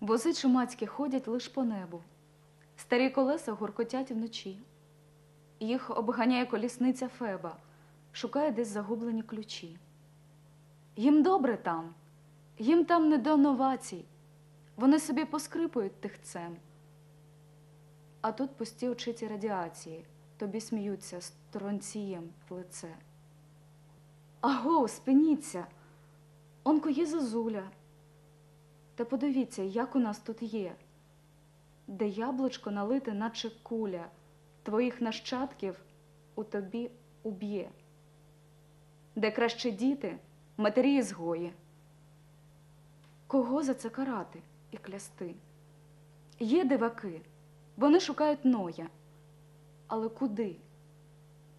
Вози чумацькі ходять лиш по небу, старі колеса гуркотять вночі. Їх обганяє колісниця Феба, шукає десь загублені ключі. Їм добре там, їм там не до новацій, вони собі поскрипують тихцем. А тут пусті очиті радіації, тобі сміються стронцієм в лице. Аго, спиніться, он кує зозуля. Та подивіться, як у нас тут є, де яблучко налите, наче куля, твоїх нащадків у тобі уб'є, де краще діти, матері ізгої. Кого за це карати і клясти? Є диваки, вони шукають ноя, але куди?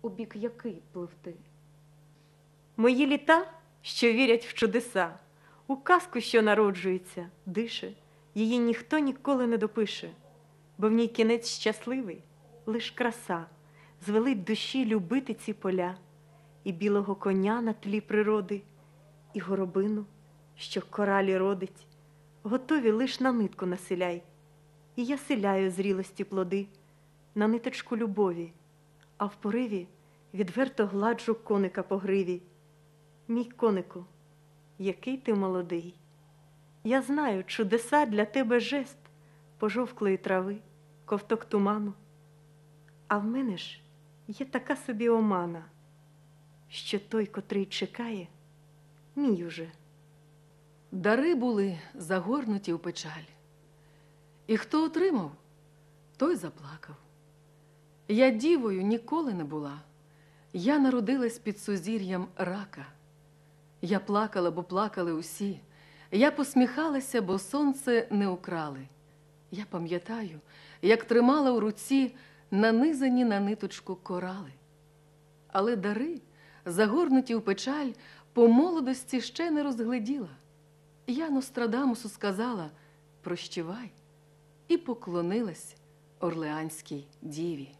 У бік який пливти? Мої літа, що вірять в чудеса, у казку, що народжується, дише, її ніхто ніколи не допише, бо в ній кінець щасливий, лиш краса, звелить душі любити ці поля, і білого коня на тлі природи, і горобину, що коралі родить, готові лиш на нитку населяй, і я селяю зрілості плоди на ниточку любові, а в пориві відверто гладжу коника по гриві. Мій конику, який ти молодий. Я знаю, чудеса для тебе жест пожовклої трави, ковток туману. А в мене ж є така собі омана, що той, котрий чекає, мій уже. Дари були загорнуті в печаль. І хто отримав, той заплакав. Я дівою ніколи не була. Я народилась під сузір'ям рака. Я плакала, бо плакали усі. Я посміхалася, бо сонце не украли. Я пам'ятаю, як тримала у руці нанизані на ниточку корали. Але дари, загорнуті в печаль, по молодості ще не розгледіла. Я Нострадамусу сказала прощавай і поклонилась Орлеанській діві.